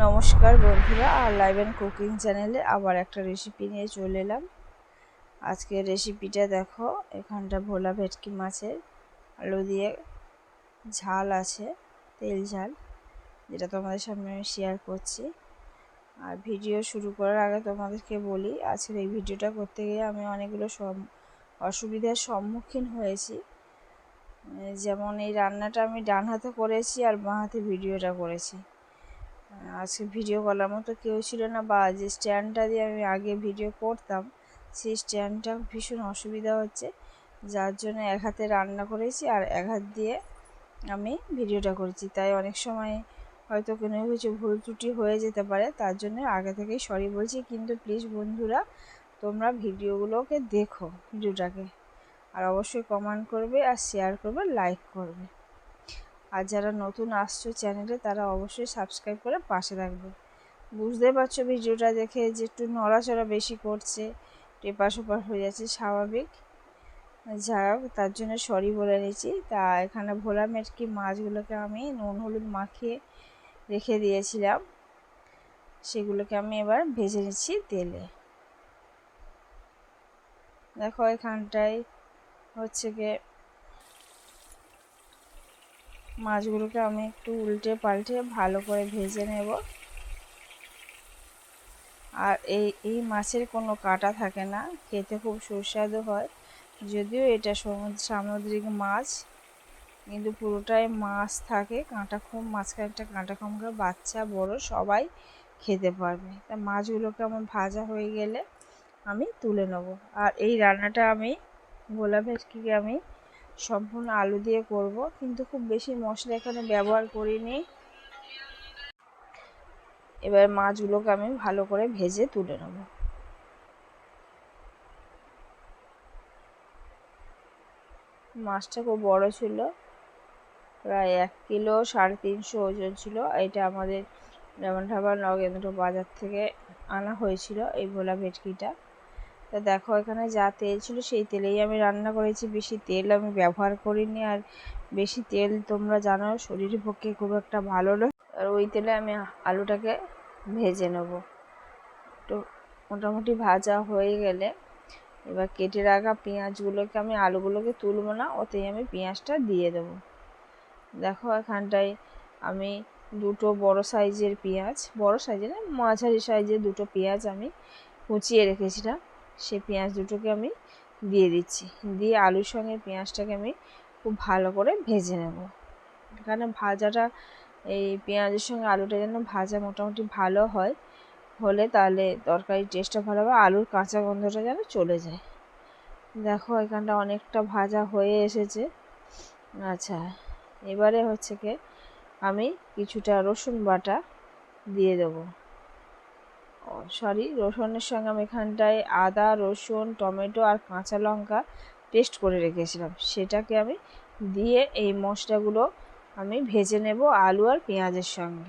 নমস্কার বন্ধুরা, আর live and cooking চ্যানেলে আবার একটা রেসিপি নিয়ে চলে এলাম। আজকে রেসিপিটা দেখো, এখানটা ভোলা ভেটকি মাছের আলু দিয়ে ঝাল আছে, তেল ঝাল, যেটা তোমাদের সামনে আমি শেয়ার করছি। আর ভিডিও শুরু করার আগে তোমাদেরকে বলি, আজকের এই ভিডিওটা করতে গিয়ে আমি অনেকগুলো অসুবিধার সম্মুখীন হয়েছি। যেমন এই রান্নাটা আমি ডান হাতে করেছি, আর বাঁ হাতে ভিডিওটা করেছি। আজকে ভিডিও করার মতো কেউ ছিল না বা যে স্ট্যান্ডটা দিয়ে আমি আগে ভিডিও করতাম, সেই স্ট্যান্ডটা ভীষণ অসুবিধা হচ্ছে। যার জন্য এক হাতে রান্না করেছি আর এক হাত দিয়ে আমি ভিডিওটা করেছি। তাই অনেক সময় হয়তো কোনো কিছু ভুল ত্রুটি হয়ে যেতে পারে, তার জন্য আগে থেকেই সরি বলছি। কিন্তু প্লিজ বন্ধুরা, তোমরা ভিডিওগুলোকে দেখো ভিডিওটাকে আর অবশ্যই কমেন্ট করবে আর শেয়ার করবে লাইক করবে। আর যারা নতুন আসছো চ্যানেলে, তারা অবশ্যই সাবস্ক্রাইব করে পাশে থাকবে। বুঝতে পারছ ভিডিওটা দেখে যে একটু নড়াচড়া বেশি করছে টেপা সোপা হয়ে যাচ্ছে স্বাভাবিক। যাই হোক, তার জন্য সরি বলে নিয়েছি তা এখানে ভোলা মেটকি মাছগুলোকে আমি নুন হলুদ মাখিয়ে রেখে দিয়েছিলাম। সেগুলোকে আমি এবার ভেজে নিচ্ছি তেলে। দেখো এখানটায় হচ্ছে গিয়ে মাছগুলোকে আমি একটু উল্টে পাল্টে ভালো করে ভেজে নেব। আর এই এই মাছের কোনো কাটা থাকে না, খেতে খুব সুস্বাদু হয়। যদিও এটা সমুদ্র সামুদ্রিক মাছ, কিন্তু পুরোটাই মাছ থাকে, কাঁটা খুব মাঝখানে একটা কাঁটা কম বাচ্চা, বড়, সবাই খেতে পারবে। তা মাছগুলোকে আমার ভাজা হয়ে গেলে আমি তুলে নেব। আর এই রান্নাটা আমি গোলা ভেটকিকে আমি সম্পূর্ণ আলু দিয়ে করব, কিন্তু খুব বেশি মশলা এখানে ব্যবহার করিনি। এবার মাছগুলোকে আমি ভালো করে ভেজে তুলে নেব। মাছটা খুব বড় ছিল, প্রায় এক কিলো, সাড়ে তিনশো ওজন ছিল। এটা আমাদের যেমন ঢাবার নগেন্দ্র বাজার থেকে আনা হয়েছিল, এই ভোলা ভেটকিটা। তা দেখো, এখানে যা তেল ছিল সেই তেলেই আমি রান্না করেছি। বেশি তেল আমি ব্যবহার করিনি। আর বেশি তেল তোমরা জানো, শরীরের পক্ষে খুব একটা ভালো নয়। আর ওই তেলে আমি আলুটাকে ভেজে নেব। তো মোটামুটি ভাজা হয়ে গেলে এবার কেটে রাখা পেঁয়াজগুলোকে আমি আলুগুলোকে তুলবো না, ওতেই আমি পেঁয়াজটা দিয়ে দেবো। দেখো, এখানটায় আমি দুটো বড় সাইজের পেঁয়াজ, বড় সাইজের মাঝারি সাইজের দুটো পেঁয়াজ আমি কুচিয়ে রেখেছিলাম। সেই পেঁয়াজ দুটোকে আমি দিয়ে দিচ্ছি। দিয়ে আলুর সঙ্গে পেঁয়াজটাকে আমি খুব ভালো করে ভেজে নেব। এখানে ভাজাটা, এই পেঁয়াজের সঙ্গে আলুটা যেন ভাজা মোটামুটি ভালো হয়, হলে তাহলে তরকারির টেস্টটা ভালো হবে, আলুর কাঁচা গন্ধটা যেন চলে যায়। দেখো এখানটা অনেকটা ভাজা হয়ে এসেছে। আচ্ছা এবারে হচ্ছে কি, আমি কিছুটা রসুন বাটা দিয়ে দেবো। সরি রসুনের সঙ্গে আমি এখানটায় আদা, রসুন, টমেটো আর কাঁচা লঙ্কা পেস্ট করে রেখেছিলাম। সেটাকে আমি দিয়ে এই মশলাগুলো আমি ভেজে নেব আলু আর পেঁয়াজের সঙ্গে।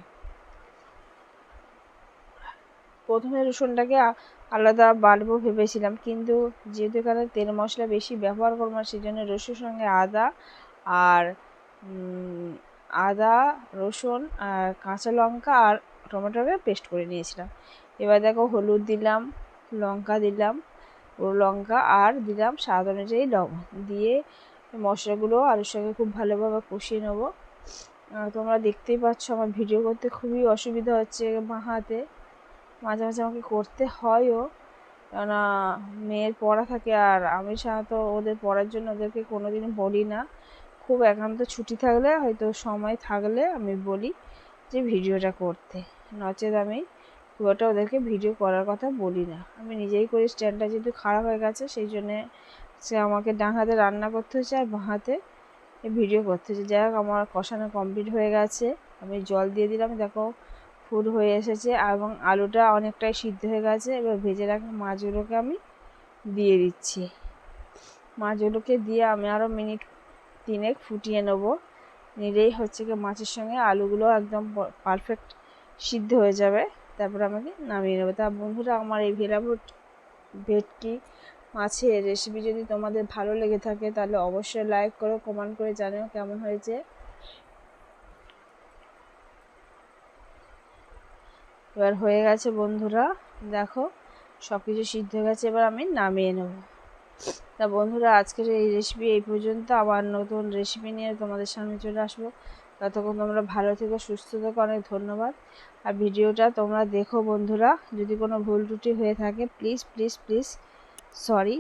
প্রথমে রসুনটাকে আলাদা বাড়বো ভেবেছিলাম, কিন্তু যেহেতু এখানে তেল মশলা বেশি ব্যবহার করব সেই জন্য রসুনের সঙ্গে আদা আর আদা, রসুন আর কাঁচা লঙ্কা আর টমেটোকে পেস্ট করে নিয়েছিলাম। এবার দেখো হলুদ দিলাম, লঙ্কা দিলাম লঙ্কা আর দিলাম স্বাদ অনুযায়ী লবণ। দিয়ে মশলাগুলো আলুর সঙ্গে খুব ভালোভাবে কষিয়ে নেব। তোমরা দেখতেই পাচ্ছ আমার ভিডিও করতে খুবই অসুবিধা হচ্ছে মা হাতে। মাঝে মাঝে আমাকে করতে হয়ও, কেননা মেয়ের পড়া থাকে আর আমি সাধারণত ওদের পড়ার জন্য ওদেরকে কোনো দিনই বলি না। খুব একান্ত ছুটি থাকলে হয়তো সময় থাকলে আমি বলি যে ভিডিওটা করতে। নচেত আমি খুব একটা ওদেরকে ভিডিও করার কথা বলি না। আমি নিজেই করি স্ট্যান্ডটা যেহেতু খারাপ হয়ে গেছে, সেই জন্যে সে আমাকে ডান হাতে রান্না করতে হচ্ছে আর বাঁ হাতে ভিডিও করতে হচ্ছে যাই হোক, আমার কষানো কমপ্লিট হয়ে গেছে। আমি জল দিয়ে দিলাম, দেখো ফুল হয়ে এসেছে এবং আলুটা অনেকটাই সিদ্ধ হয়ে গেছে। এবার ভেজে রাখা মাছগুলোকে আমি দিয়ে দিচ্ছি। মাছগুলোকে দিয়ে আমি আরও মিনিট তিনেক ফুটিয়ে নেব। নিলেই হচ্ছে কি মাছের সঙ্গে আলুগুলো একদম পারফেক্ট সিদ্ধ হয়ে যাবে। তারপর আমাকে নামিয়ে নেব। তা বন্ধুরা, আমার এই ভেলা ভুট ভেটকি মাছের রেসিপি যদি তোমাদের ভালো লেগে থাকে, তাহলে অবশ্যই লাইক করো কমেন্ট করে জানিও কেমন হয়েছে। এবার হয়ে গেছে বন্ধুরা, দেখো সব কিছু সিদ্ধ হয়ে গেছে, এবার আমি নামিয়ে নেব। তা বন্ধুরা, আজকের এই রেসিপি এই পর্যন্ত। আবার নতুন রেসিপি নিয়ে তোমাদের সামনে চলে আসব। ততক্ষণ তোমরা ভালো থেকো, সুস্থ থেকো, অনেক ধন্যবাদ। আর ভিডিওটা তোমরা দেখো বন্ধুরা, যদি কোনো ভুল ত্রুটি হয়ে থাকে প্লিজ প্লিজ প্লিজ সরি